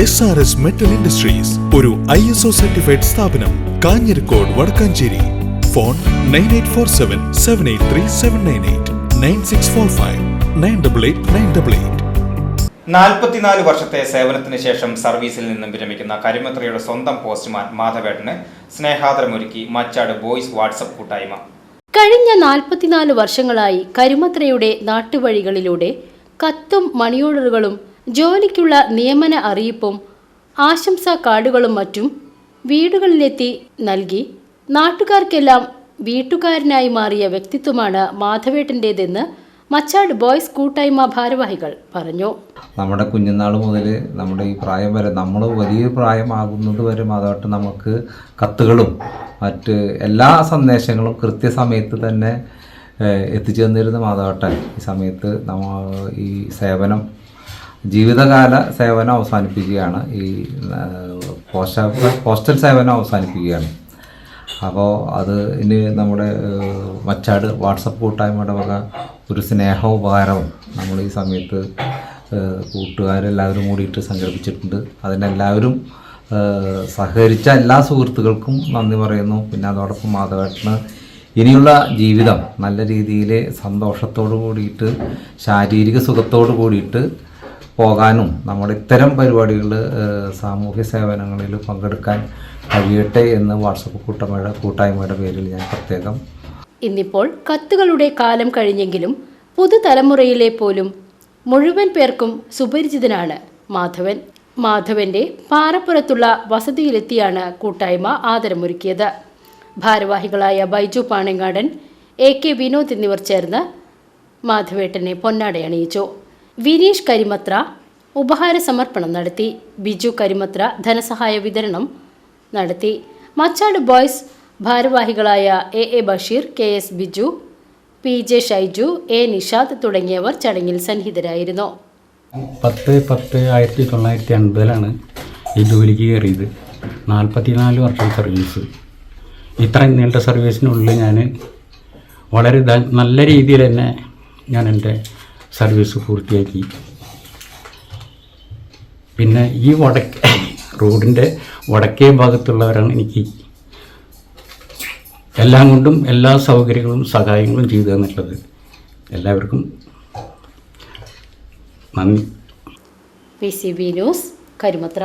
S R S metal industries ഒരു I S O certified സ്ഥാപനം Kanjirakode Vadakkanchery. Phone nine eight four seven seven eight three seven nine eight nine six four five nine double eight nine double eight നാൽപ്പത്തിനാല് വർഷത്തെ സേവനത്തിന് ശേഷം സർവീസിൽ നിന്നും വിരമിക്കുന്ന കരിമത്രയുടെ സ്വന്തം പോസ്റ്റ്മാൻ മാധവേട്ടന് സ്നേഹാദരമൊരുക്കി മച്ചാട് ബോയ്സ് വാട്സപ്പ് കൂട്ടായ്മ. കഴിഞ്ഞ നാൽപ്പത്തിനാല് വർഷങ്ങളായി കരിമത്രയുടെ നാട്ടുവഴികളിലൂടെ കത്തും മണിയോർഡറുകളും ജോലിക്കുള്ള നിയമന അറിയിപ്പും ആശംസാ കാർഡുകളും മറ്റും വീടുകളിലെത്തി നൽകി നാട്ടുകാർക്കെല്ലാം വീട്ടുകാരനായി മാറിയ വ്യക്തിത്വമാണ് മാധവേട്ടന്റേതെന്ന് മച്ചാട് ബോയ്സ് കൂട്ടായ്മ ഭാരവാഹികൾ പറഞ്ഞു. നമ്മുടെ കുഞ്ഞുനാൾ മുതൽ നമ്മുടെ ഈ പ്രായം വരെ നമ്മൾ വലിയ പ്രായമാകുന്നത് വരെ മാധവട്ട് നമുക്ക് കത്തുകളും മറ്റ് എല്ലാ സന്ദേശങ്ങളും കൃത്യസമയത്ത് തന്നെ ഏഹ്, എത്തിച്ചു തന്നിരുന്ന മാതാവട്ടൻ ഈ സമയത്ത് നമ്മ ഈ സേവനം ജീവിതകാല സേവനം അവസാനിപ്പിക്കുകയാണ്. ഈ പോസ്റ്റ് പോസ്റ്റ പോസ്റ്റൽ സേവനം അവസാനിപ്പിക്കുകയാണ്. അപ്പോൾ അത് ഇനി നമ്മുടെ മച്ചാട് വാട്സപ്പ് കൂട്ടായ്മയുടെ വക ഒരു സ്നേഹ ഉപകാരവും നമ്മൾ ഈ സമയത്ത് കൂട്ടുകാരെല്ലാവരും കൂടിയിട്ട് സംഘടിപ്പിച്ചിട്ടുണ്ട്. അതിനെല്ലാവരും സഹകരിച്ച എല്ലാ സുഹൃത്തുക്കൾക്കും നന്ദി പറയുന്നു. പിന്നെ അതോടൊപ്പം മാധവേട്ടന് ഇനിയുള്ള ജീവിതം നല്ല രീതിയിൽ സന്തോഷത്തോടു കൂടിയിട്ട് ശാരീരിക സുഖത്തോടു കൂടിയിട്ട് പോകാനും നമ്മൾ ഇത്തരം പരിപാടികൾ സാമൂഹ്യ സേവനങ്ങളിൽ പങ്കെടുക്കാൻ കഴിയട്ടെ എന്ന് വാട്സപ്പ് കൂട്ടമയുടെ കൂട്ടായ്മയുടെ പേരിൽ ഞാൻ പ്രത്യേകം ഇന്നിപ്പോൾ കത്തുകളുടെ കാലം കഴിഞ്ഞെങ്കിലും പുതുതലമുറയിലെ പോലും മുഴുവൻ പേർക്കും സുപരിചിതനാണ് മാധവൻ. മാധവന്റെ പാറപ്പുറത്തുള്ള വസതിയിലെത്തിയാണ് കൂട്ടായ്മ ആദരമൊരുക്കിയത്. ഭാരവാഹികളായ ബൈജു പാണങ്ങാടൻ എ കെ വിനോദ് എന്നിവർ ചേർന്ന് മാധവേട്ടനെ പൊന്നാടയണിയിച്ചു. വിനീഷ് കരിമത്ര ഉപഹാര സമർപ്പണം നടത്തി. ബിജു കരിമത്ര ധനസഹായ വിതരണം നടത്തി. മച്ചാട് ബോയ്സ് ഭാരവാഹികളായ A A Basheer K S Biju P J Shaiju A Nishad തുടങ്ങിയവർ ചടങ്ങിൽ സന്നിഹിതരായിരുന്നു. പത്ത് പത്ത് ആയിരത്തി തൊള്ളായിരത്തി അൻപതിലാണ് ഈ ജോലിക്ക് കയറിയത്. നാൽപ്പത്തിനാല് വർഷം സർവീസ്. ഇത്രയും നീണ്ട സർവീസിനുള്ളിൽ ഞാൻ വളരെ നല്ല രീതിയിൽ തന്നെ ഞാൻ എന്റെ സർവീസ് പൂർത്തിയാക്കി. പിന്നെ ഈ വടക്ക് റോഡിന്റെ വടക്കേ ഭാഗത്തുള്ളവരാണ് എനിക്ക് എല്ലാം കൊണ്ടും എല്ലാ സൗകര്യങ്ങളും സഹായങ്ങളും ചെയ്തു തന്നിട്ടുള്ളത്. എല്ലാവർക്കും നന്ദി. P C B news Karumathra.